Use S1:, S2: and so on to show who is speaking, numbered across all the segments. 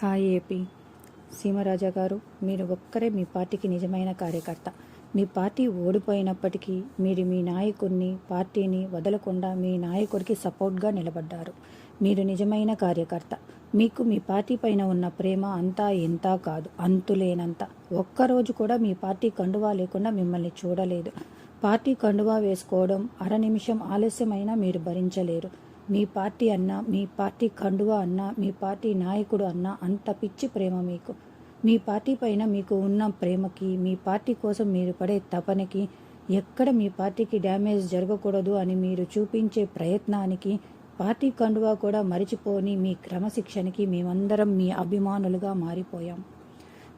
S1: Hi AP. Seema Raja గారు మీరు ఒక్కరే మీ పార్టీకి నిజమైన కార్యకర్త. మీ పార్టీ ఓడిపోయినప్పటికీ మీరు మీ నాయకుడిని పార్టీని వదలకుండా మీ నాయకుడికి సపోర్ట్గా నిలబడ్డారు. మీరు నిజమైన కార్యకర్త. మీకు మీ పార్టీ పైన ఉన్న ప్రేమ అంతా ఎంత కాదు అంతులేనంత. ఒక్కరోజు కూడా మీ పార్టీ కండువా లేకుండా మిమ్మల్ని చూడలేదు. పార్టీ కండువా వేసుకోవడం అర నిమిషం ఆలస్యమైనా మీరు భరించలేరు. మీ పార్టీ అన్నా మీ పార్టీ కండువా అన్నా మీ పార్టీ నాయకుడు అన్నా అంత పిచ్చి ప్రేమ మీకు. మీ పార్టీ పైన మీకు ఉన్న ప్రేమకి మీ పార్టీ కోసం మీరు పడే తపనకి ఎక్కడ మీ పార్టీకి డ్యామేజ్ జరగకూడదు అని మీరు చూపించే ప్రయత్నానికి పార్టీ కండువా కూడా మరిచిపోని మీ క్రమశిక్షణకి మేమందరం మీ అభిమానులుగా మారిపోయాం.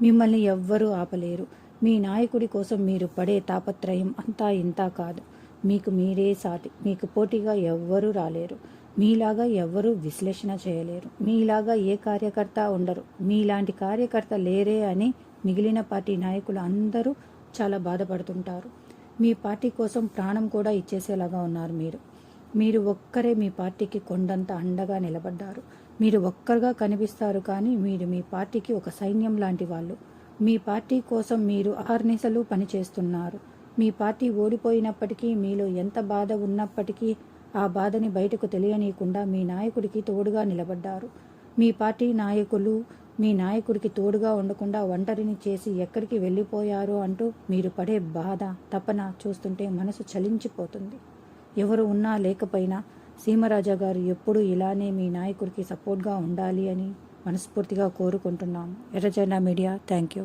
S1: మిమ్మల్ని ఎవ్వరూ ఆపలేరు. మీ నాయకుడి కోసం మీరు పడే తాపత్రయం అంతా ఇంతా కాదు. మీకు మీరే సాటి మీకు పోటీగా ఎవ్వరూ రాలేరు. మీలాగా ఎవ్వరూ విశ్లేషణ చేయలేరు. మీలాగా ఏ కార్యకర్త ఉండరు. మీలాంటి కార్యకర్త లేరే అని మిగిలిన పార్టీ నాయకులు అందరూ చాలా బాధపడుతుంటారు. మీ పార్టీ కోసం ప్రాణం కూడా ఇచ్చేసేలాగా ఉన్నారు మీరు. మీరు ఒక్కరే మీ పార్టీకి కొండంత అండగా నిలబడ్డారు. మీరు ఒక్కరుగా కనిపిస్తారు కానీ మీరు మీ పార్టీకి ఒక సైన్యం లాంటి వాళ్ళు. మీ పార్టీ కోసం మీరు ఆర్నిసలు పనిచేస్తున్నారు. మీ పార్టీ ఓడిపోయినప్పటికీ మీలో ఎంత బాధ ఉన్నప్పటికీ ఆ బాధని బయటకు తెలియనీయకుండా మీ నాయకుడికి తోడుగా నిలబడ్డారు. మీ పార్టీ నాయకులు మీ నాయకుడికి తోడుగా ఉండకుండా ఒంటరిని చేసి ఎక్కడికి వెళ్ళిపోయారు అంటూ మీరు పడే బాధ తపన చూస్తుంటే మనసు చలించిపోతుంది. ఎవరు ఉన్నా లేకపోయినా సీమరాజా గారు ఎప్పుడూ ఇలానే మీ నాయకుడికి సపోర్ట్గా ఉండాలి అని మనస్ఫూర్తిగా కోరుకుంటున్నాము. ఎర్రజెండా మీడియా థ్యాంక్ యూ.